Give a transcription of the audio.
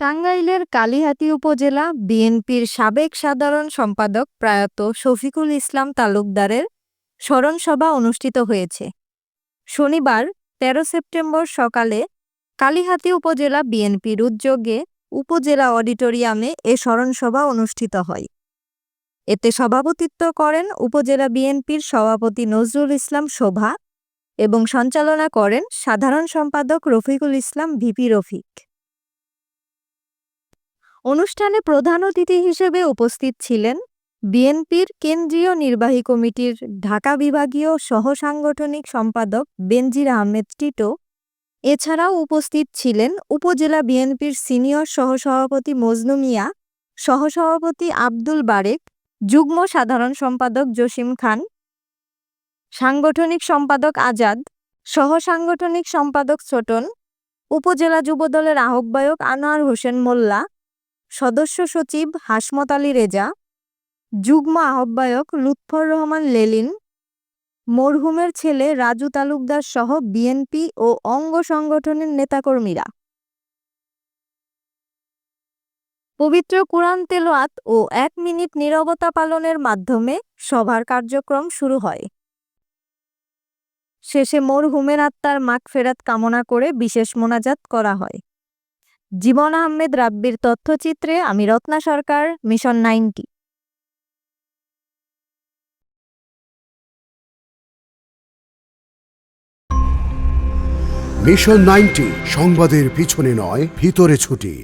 টাঙ্গাইলের কালিহাতী উপজেলা বিএনপির সাবেক সাধারণ সম্পাদক প্রয়াত শফিকুল ইসলাম তালুকদারের স্মরণসভা অনুষ্ঠিত হয়েছে। শনিবার ১৩ সেপ্টেম্বর সকালে কালিহাতী উপজেলা বিএনপির উদ্যোগে উপজেলা অডিটোরিয়ামে এ স্মরণসভা অনুষ্ঠিত হয়। এতে সভাপতিত্ব করেন উপজেলা বিএনপির সভাপতি নজরুল ইসলাম শোভা এবং সঞ্চালনা করেন সাধারণ সম্পাদক রফিকুল ইসলাম ভিপি রফিক। অনুষ্ঠানে প্রধান অতিথি হিসেবে উপস্থিত ছিলেন বিএনপির কেন্দ্রীয় নির্বাহী কমিটির ঢাকা বিভাগীয় সহসাংগঠনিক সম্পাদক বেনজির আহমেদ টিটো। এছাড়াও উপস্থিত ছিলেন উপজেলা বিএনপির সিনিয়র সহসভাপতি মজনু মিয়া, সহসভাপতি আব্দুল বারেক, যুগ্ম সাধারণ সম্পাদক জসিম খান, সাংগঠনিক সম্পাদক আজাদ, সহসাংগঠনিক সম্পাদক ছোটন, উপজেলা যুবদলের আহ্বায়ক আনোয়ার হোসেন মোল্লা সদস্য সচিব হাসমত আলী রেজা, যুগ্ম আহ্বায়ক লুৎফর রহমান লেলিন, মরহুমের ছেলে রাজু তালুকদার সহ বিএনপি ও অঙ্গ সংগঠনের নেতাকর্মীরা। পবিত্র কুরআন তেলাওয়াত ও এক মিনিট নীরবতা পালনের মাধ্যমে সভার কার্যক্রম শুরু হয়। শেষে মরহুমের আত্মার মাগফেরাত কামনা করে বিশেষ মোনাজাত করা হয়। জীবন আহমেদ রাব্বির তথ্যচিত্রে আমি Ratna Sarkar, mission ninety. Mission ninety, সংবাদের পিছনে নয়, ভিতরে ছুটি।